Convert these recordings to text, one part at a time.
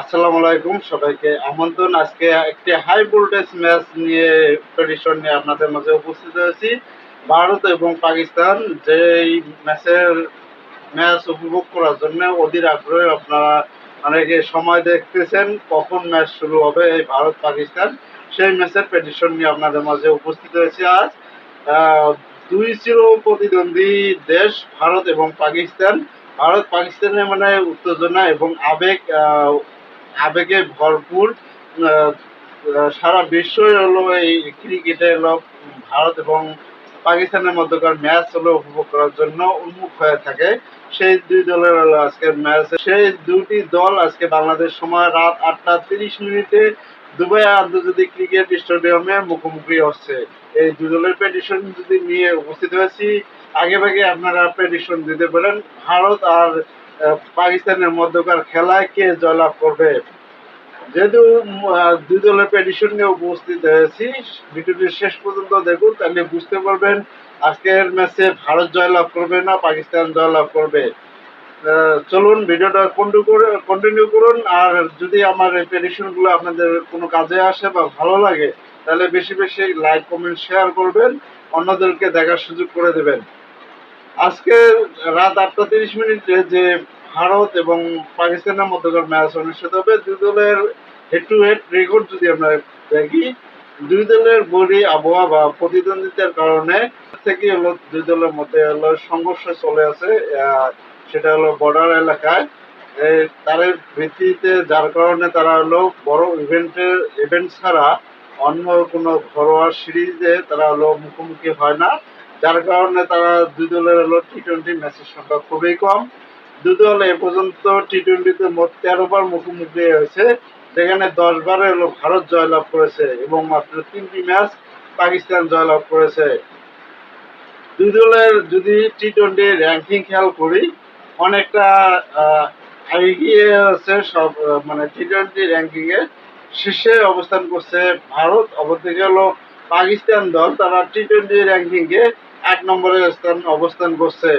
আসসালামু আলাইকুম, সবাইকে আমন্ত্রণ। আজকে একটি হাই ভোল্টেজ ম্যাচ নিয়ে প্রেডিশন নিয়ে আপনাদের মাঝে উপস্থিত হয়েছি। ভারত এবং পাকিস্তান যেই ম্যাচের ম্যাচ উপভোগ করার জন্য অধীর আগ্রহে আপনারা অনেকে সময় দেখতেছেন, কখন ম্যাচ শুরু হবে এই ভারত পাকিস্তান সেই ম্যাচের প্রেডিশন নিয়ে আপনাদের মাঝে উপস্থিত হয়েছে আজ। দুই চির প্রতিদ্বন্দ্বী দেশ, ভারত এবং পাকিস্তান। ভারত পাকিস্তানের মানে উত্তেজনা এবং আবেগ আবেগে ভরপুর সারা বিশ্বই হলো এই ক্রিকেটে হলো ভারত এবং পাকিস্তানের মধ্যকার ম্যাচ হলো উপভোগ করার জন্য উন্মুখ হয়ে থাকে। সেই দুই দলের হলো আজকের ম্যাচ। সেই দুটি দল আজকে বাংলাদেশ সময় রাত আটটা তিরিশ মিনিটে দুবাই আন্তর্জাতিক ক্রিকেট স্টেডিয়ামে মুখোমুখি হচ্ছে। এই দুই দলের প্রেডিশন যদি নিয়ে উপস্থিত হয়েছি, আগে ভাগে আপনারা প্রেডিশন দিতে পারেন। ভারত আর পাকিস্তানের মধ্যকার খেলায় কে জয়লাভ করবে? যেহেতু দুই দলের প্রেডিশন নিয়ে উপস্থিত হয়েছি, ভিডিওটি শেষ পর্যন্ত দেখুন, তাহলে বুঝতে পারবেন আজকের ম্যাচে ভারত জয়লাভ করবে না, পাকিস্তান জয়লাভ করবে। চলুন, ভিডিওটা কন্টিনিউ করে কন্টিনিউ করুন, আর যদি আমার এই প্রেডিশনগুলো আপনাদের কোনো কাজে আসে বা ভালো লাগে, তাহলে বেশি বেশি লাইক কমেন্ট শেয়ার করবেন, অন্যদেরকে দেখার সুযোগ করে দেবেন। আজকে রাত আটটা তিরিশ মিনিটে যে ভারত এবং পাকিস্তানের মধ্যকার ম্যাচ অনুষ্ঠিত হবে, দুই দলের হেড টু হেড রেকর্ড যদি আমরা দেখি, দুই দলের বড়ি আবহাওয়া বা প্রতিদ্বন্দ্বিতার কারণে থেকে হলো দুই দলের মধ্যে হলো সংঘর্ষ চলে আছে সেটা হলো বর্ডার এলাকায়। তারের ভিত্তিতে যার কারণে তারা হলো বড় ইভেন্টের ইভেন্ট ছাড়া অন্য কোনো ঘরোয়া সিরিজে তারা হলো মুখোমুখি হয় না। যার কারণে তারা দুই দলের হলো টি টোয়েন্টি ম্যাচের সংখ্যা খুবই কম। দুই দল এ পর্যন্ত টি টোয়েন্টিতে মোট তেরো বার মুখোমুখি হয়েছে। যেখানে দশ বারে হলো ভারত জয়লাভ করেছে এবং মাত্র তিনটি ম্যাচ পাকিস্তান জয়লাভ করেছে। দুই দলের যদি টি টোয়েন্টি র্যাঙ্কিং খেয়াল করি, অনেকটা এগিয়ে আছে সব মানে টি টোয়েন্টি র্যাঙ্কিংয়ে শীর্ষে অবস্থান করছে ভারত, অপরদিকে হলো পাকিস্তান দল। তারা টি টোয়েন্টি র্যাঙ্কিংয়ে এক নম্বরে স্থান অবস্থান করছে।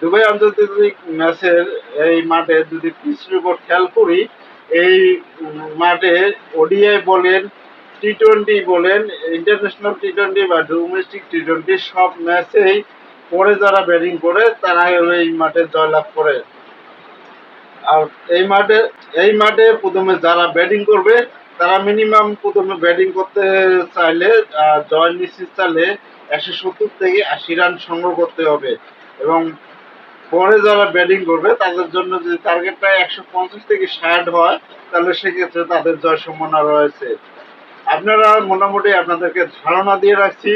দুবাই আন্তর্জাতিক ম্যাচের এই মাঠে যদি পিচ রিপোর্ট খেয়াল করি, এই মাঠে ওডিআই বলেন টি টোয়েন্টি বলেন, ইন্টারন্যাশনাল টি টোয়েন্টি বা ডোমেস্টিক টি টোয়েন্টি সব ম্যাচেই পরে যারা ব্যাটিং করে হলো এই মাঠে জয়লাভ করে। আর এই মাঠে এই মাঠে প্রথমে যারা ব্যাটিং করবে, তারা মিনিমাম প্রথমে ব্যাটিং করতে চাইলে জয় নিশ্চিত চাইলে একশো সত্তর থেকে আশি রান সংগ্রহ করতে হবে এবং পরে যারা ব্যাটিং করবে, তাদের জন্য যদি টার্গেটটা একশো পঞ্চাশ থেকে ষাট হয়, তাহলে সেক্ষেত্রে তাদের জয় সম্ভাবনা রয়েছে। আপনারা মোটামুটি আপনাদেরকে ধারণা দিয়ে রাখছি।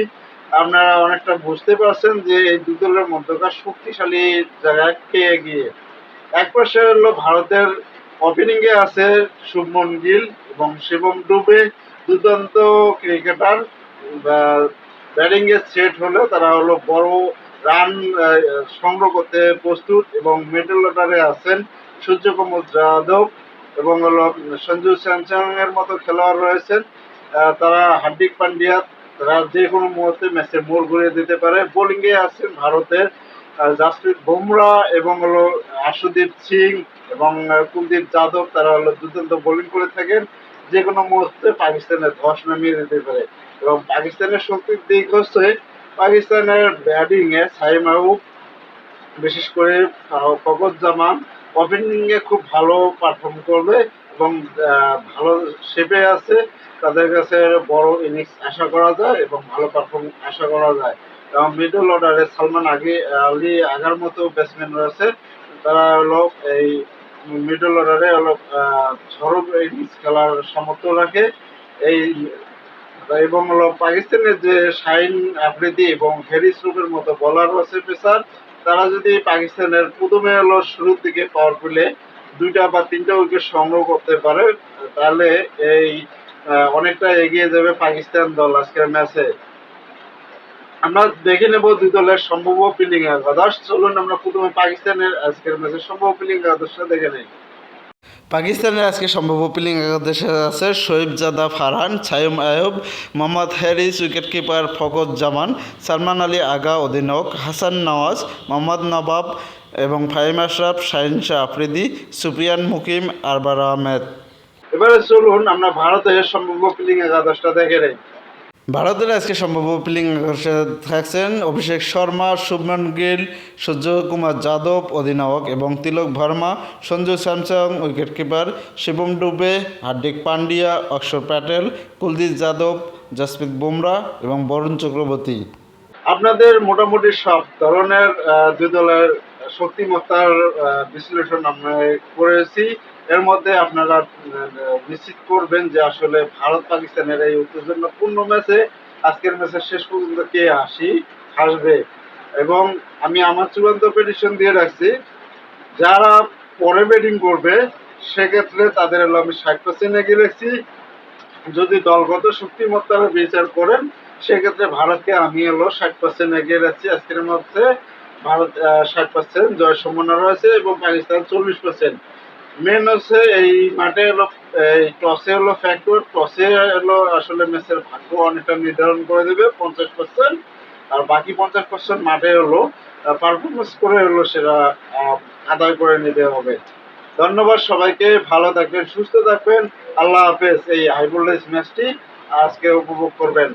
আপনারা অনেকটা বুঝতে পারছেন যে এই দু দলের মধ্যকার শক্তিশালী জায়গায় কে এগিয়ে। এক পাশে হলো ভারতের ওপেনিং এ আছে শুভমন গিল এবং শিবম ডুবে, দুর্দান্ত ক্রিকেটার ব্যাটিং এ সেট হলে তারা হলো বড় রান সংগ্রহ করতে প্রস্তুত এবং মিডল অর্ডারে আছেন সূর্যকুমার যাদব এবং হলো সঞ্জু স্যামসাং এর মতো খেলোয়াড় রয়েছেন। তারা হার্দিক পান্ডিয়া, তারা যে কোনো মুহূর্তে ম্যাচে মোড় ঘুরিয়ে দিতে পারে। বোলিং এ আছেন ভারতের জাসপ্রীত বুমরা এবং হলো আশুদীপ সিং এবং কুলদীপ যাদব। তারা হলো দুর্দান্ত বোলিং করে থাকেন। যে কোনো মুহূর্তে পাকিস্তানের ধস নামিয়ে দিতে পারে। এবং পাকিস্তানের শক্তির দিক হচ্ছে পাকিস্তানের ব্যাটিং এ সাইম আউব বিশেষ করে ফকর জামান ওপেনিং এ খুব ভালো পারফর্ম করবে এবং ভালো শেপে আছে। তাদের কাছে বড় ইনিংস আশা করা যায় এবং ভালো পারফর্ম আশা করা যায়। এবং মিডল অর্ডারে সালমান আগে, আলী আগার মতো ব্যাটসম্যান রয়েছে। তারা হলো এই মিডল অর্ডারে হলো সরব ইনিংস খেলার সামর্থ্য রাখে। এই, এবং হলো পাকিস্তানের যে শাহিন আফ্রিদি এবং হ্যারিস রুফের মতো বলার আছে পেসার, তারা যদি পাকিস্তানের প্রথমে হলো শুরুর দিকে পাওয়ার পেলে দুইটা বা তিনটা উইকেট সংগ্রহ করতে পারে, তাহলে এই অনেকটা এগিয়ে যাবে পাকিস্তান দল আজকের ম্যাচে আমরা দেখে নেব দুই দলের সম্ভাব্য ফিল্ডিং একাদশ চলুন আমরা প্রথমে পাকিস্তানের আজকের ম্যাচের সম্ভাব্য ফিল্ডিং একাদশটা দেখে নেই। পাকিস্তানের আজকে সম্ভাব্য পিলিং একাদশে আছে শহীব জাদা ফারহান ছায়ুম আয়ুব মোহাম্মদ হ্যারিস উইকেটকিপার ফকত জামান সালমান আলী আগা অধিনায়ক হাসান নওয়াজ মোহাম্মদ নবাব এবং ফাহিম আশরাফ শাহিন শাহ আফ্রিদি সুফিয়ান মুকিম আরবার আহমেদ। এবারে চলুন আমরা ভারতের সম্ভাব্য প্লেইং একাদশটা দেখে নেই। ভারতের আজকে সম্ভাব্য প্লেইং থাকছেন অভিষেক শর্মা, শুভমান গিল, সূর্য কুমার যাদব, অধিনায়ক এবং তিলক ভার্মা, সঞ্জু স্যামসং উইকেট কিপার শিবম ডুবে, হার্দিক পান্ডিয়া, অক্ষর প্যাটেল, কুলদীপ যাদব, জসপ্রীত বুমরা এবং বরুণ চক্রবর্তী। আপনাদের মোটামুটি সব ধরনের দুই দলের শক্তিমত্তার বিশ্লেষণ আমরা করেছি। এর মধ্যে আপনারা নিশ্চিত করবেন যে আসলে ভারত পাকিস্তানের এই উত্তেজনাপূর্ণ ম্যাচে, আজকের ম্যাচের শেষ পর্যন্ত কে আসি আসবে এবং আমি আমার চূড়ান্ত প্রেডিকশন দিয়ে রাখছি, যারা পরে ব্যাটিং করবে, সেক্ষেত্রে তাদের হলো আমি ষাট পার্সেন্ট এগিয়ে রাখছি। যদি দলগত শক্তিমত্তার বিচার করেন, সেক্ষেত্রে ভারতকে আমি হলো ষাট পার্সেন্ট এগিয়ে রাখছি আজকের মধ্যে। ভারত ষাট পার্সেন্ট জয় সম্ভাবনা রয়েছে এবং পাকিস্তান চল্লিশ পার্সেন্ট মেন হচ্ছে এই মাঠে হলো, এই টসে হলো ফ্যাক্টর টসে হলো আসলে ম্যাচের ভাগ্য অনেকটা নির্ধারণ করে দেবে, পঞ্চাশ পার্সেন্ট আর বাকি পঞ্চাশ পার্সেন্ট মাঠে হলো পারফরমেন্স করে হলো সেটা আদায় করে নিতে হবে। ধন্যবাদ সবাইকে, ভালো থাকবেন, সুস্থ থাকবেন, আল্লাহ হাফেজ, এই হাই ভোল্টেজ ম্যাচটি আজকে উপভোগ করবেন।